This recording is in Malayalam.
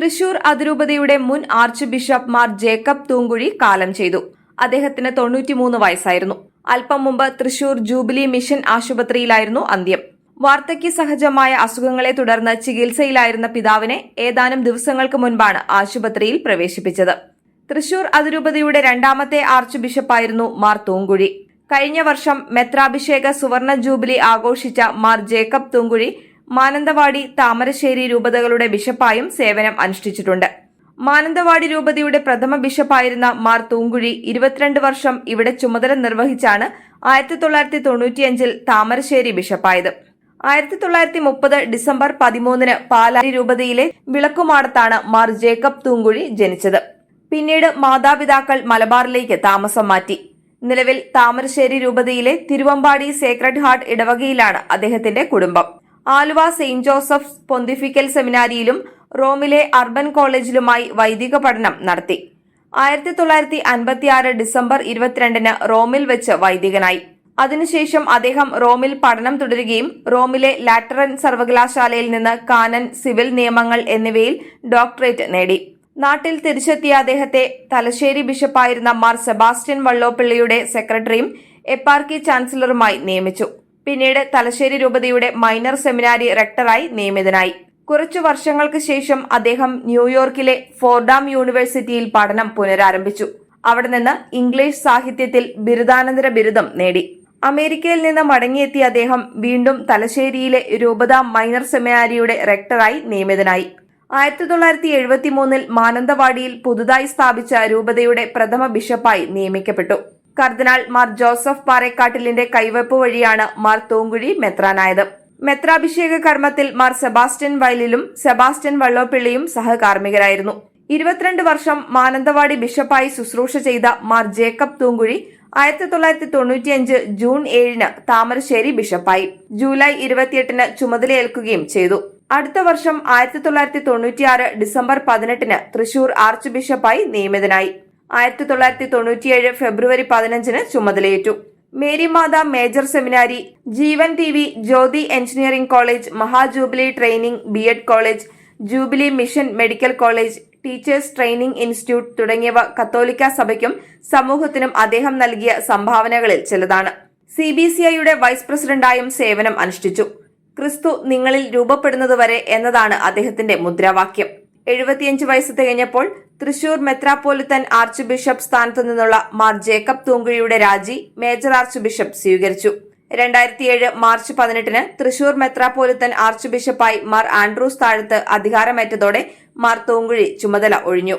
തൃശൂർ അതിരൂപതയുടെ മുൻ archbishop Mar Jacob Thoomkuzhy കാലം ചെയ്തു. അദ്ദേഹത്തിന് തൊണ്ണൂറ്റിമൂന്ന് വയസ്സായിരുന്നു. അല്പം മുമ്പ് തൃശൂർ ജൂബിലി മിഷൻ ആശുപത്രിയിലായിരുന്നു അന്ത്യം. വാർദ്ധക്യ സഹജമായ അസുഖങ്ങളെ തുടർന്ന് ചികിത്സയിലായിരുന്ന പിതാവിനെ ഏതാനും ദിവസങ്ങൾക്ക് മുൻപാണ് ആശുപത്രിയിൽ പ്രവേശിപ്പിച്ചത്. തൃശൂർ അതിരൂപതയുടെ രണ്ടാമത്തെ ആർച്ച് ബിഷപ്പായിരുന്നു മാർ തൂങ്കുഴി. കഴിഞ്ഞ വർഷം മെത്രാഭിഷേക സുവർണ ജൂബിലി ആഘോഷിച്ച മാർ ജേക്കബ് തൂങ്കുഴി മാനന്തവാടി താമരശ്ശേരി രൂപതകളുടെ ബിഷപ്പായും സേവനം അനുഷ്ഠിച്ചിട്ടുണ്ട്. മാനന്തവാടി രൂപതയുടെ പ്രഥമ ബിഷപ്പായിരുന്ന മാർ തൂങ്കുഴി ഇരുപത്തിരണ്ട് വർഷം ഇവിടെ ചുമതല നിർവഹിച്ചാണ് ആയിരത്തി തൊള്ളായിരത്തി തൊണ്ണൂറ്റിയഞ്ചിൽ താമരശ്ശേരി ബിഷപ്പായത്. ആയിരത്തി തൊള്ളായിരത്തി മുപ്പത് ഡിസംബർ പതിമൂന്നിന് പാലാരി രൂപതയിലെ വിളക്കുമാടത്താണ് മാർ ജേക്കബ് തൂങ്കുഴി ജനിച്ചത്. പിന്നീട് മാതാപിതാക്കൾ മലബാറിലേക്ക് താമസം മാറ്റി. നിലവിൽ താമരശ്ശേരി രൂപതയിലെ തിരുവമ്പാടി സേക്രഡ് ഹാർട്ട് ഇടവകയിലാണ് അദ്ദേഹത്തിന്റെ കുടുംബം. ആലുവ സെയിന്റ് ജോസഫ്സ് പൊന്തിഫിക്കൽ സെമിനാരിയിലും റോമിലെ അർബൻ കോളേജിലുമായി വൈദിക പഠനം നടത്തി. ആയിരത്തി തൊള്ളായിരത്തി അൻപത്തിയാറ് ഡിസംബർ ഇരുപത്തിരണ്ടിന് റോമിൽ വെച്ച് വൈദികനായി. അതിനുശേഷം അദ്ദേഹം റോമിൽ പഠനം തുടരുകയും റോമിലെ ലാറ്ററൻ സർവകലാശാലയിൽ നിന്ന് കാനൻ സിവിൽ നിയമങ്ങൾ എന്നിവയിൽ ഡോക്ടറേറ്റ് നേടി. നാട്ടിൽ തിരിച്ചെത്തിയ അദ്ദേഹത്തെ തലശ്ശേരി ബിഷപ്പായിരുന്ന മാർ സെബാസ്റ്റ്യൻ വള്ളോപ്പിള്ളിയുടെ സെക്രട്ടറിയും എപ്പാർക്കി ചാൻസലറുമായി നിയമിച്ചു. പിന്നീട് തലശ്ശേരി രൂപതയുടെ മൈനർ സെമിനാരി റെക്ടറായി നിയമിതനായി. കുറച്ചു വർഷങ്ങൾക്ക് ശേഷം അദ്ദേഹം ന്യൂയോർക്കിലെ ഫോർഡാം യൂണിവേഴ്സിറ്റിയിൽ പഠനം പുനരാരംഭിച്ചു. അവിടെ നിന്ന് ഇംഗ്ലീഷ് സാഹിത്യത്തിൽ ബിരുദാനന്തര ബിരുദം നേടി. അമേരിക്കയിൽ നിന്ന് മടങ്ങിയെത്തിയ അദ്ദേഹം വീണ്ടും തലശ്ശേരിയിലെ രൂപത മൈനർ സെമിനാരിയുടെ റെക്ടറായി നിയമിതനായി. ആയിരത്തി തൊള്ളായിരത്തി എഴുപത്തി മൂന്നിൽ മാനന്തവാടിയിൽ പുതുതായി സ്ഥാപിച്ച രൂപതയുടെ പ്രഥമ ബിഷപ്പായി നിയമിക്കപ്പെട്ടു. കർദിനാൾ മാർ ജോസഫ് പാറേക്കാട്ടിലിന്റെ കൈവയ്പ് വഴിയാണ് മാർ തൂങ്കുഴി മെത്രാനായത്. മെത്രാഭിഷേക കർമ്മത്തിൽ മാർ സെബാസ്റ്റ്യൻ വയലിലും സെബാസ്റ്റ്യൻ വള്ളോപ്പിള്ളിയും സഹകാർമ്മികരായിരുന്നു. ഇരുപത്തിരണ്ട് വർഷം മാനന്തവാടി ബിഷപ്പായി ശുശ്രൂഷ ചെയ്ത മാർ ജേക്കബ് തൂങ്കുഴി ആയിരത്തി തൊള്ളായിരത്തി തൊണ്ണൂറ്റിയഞ്ച് ജൂൺ ഏഴിന് താമരശ്ശേരി ബിഷപ്പായി. ജൂലൈ ഇരുപത്തിയെട്ടിന് ചുമതലയേൽക്കുകയും ചെയ്തു. അടുത്ത വർഷം ആയിരത്തി തൊള്ളായിരത്തി തൊണ്ണൂറ്റിയാറ് ഡിസംബർ പതിനെട്ടിന് തൃശൂർ ആർച്ച് ബിഷപ്പായി നിയമിതനായി. ആയിരത്തി തൊള്ളായിരത്തി തൊണ്ണൂറ്റിയേഴ് ഫെബ്രുവരി പതിനഞ്ചിന് ചുമതലയേറ്റു. Marymatha major seminary Jeevan T V Jyothi engineering college മഹാജൂബിലി training B Ed college jubilee mission medical college teachers training institute തുടങ്ങിയവ കത്തോലിക്ക സഭയ്ക്കും സമൂഹത്തിനും അദ്ദേഹം നൽകിയ സംഭാവനകളിൽ ചിലതാണ്. സി ബി സി ഐയുടെ വൈസ് പ്രസിഡന്റായും സേവനം അനുഷ്ഠിച്ചു. ക്രിസ്തു നിങ്ങളിൽ രൂപപ്പെടുന്നതുവരെ എന്നതാണ് അദ്ദേഹത്തിന്റെ മുദ്രാവാക്യം. എഴുപത്തിയഞ്ച് വയസ്സ് തികഞ്ഞപ്പോൾ തൃശൂർ മെത്രാപ്പോലിത്തൻ ആർച്ച് ബിഷപ്പ് സ്ഥാനത്തു നിന്നുള്ള മാർ ജേക്കബ് തൂങ്കുഴിയുടെ രാജി മേജർ ആർച്ച് ബിഷപ്പ് സ്വീകരിച്ചു. രണ്ടായിരത്തിയേഴ് മാർച്ച് പതിനെട്ടിന് തൃശൂർ മെത്രാപ്പോലിത്തൻ ആർച്ച് ബിഷപ്പായി മാർ ആൻഡ്രൂസ് താഴത്ത് അധികാരമേറ്റതോടെ മാർ തൂങ്കുഴി ചുമതല ഒഴിഞ്ഞു.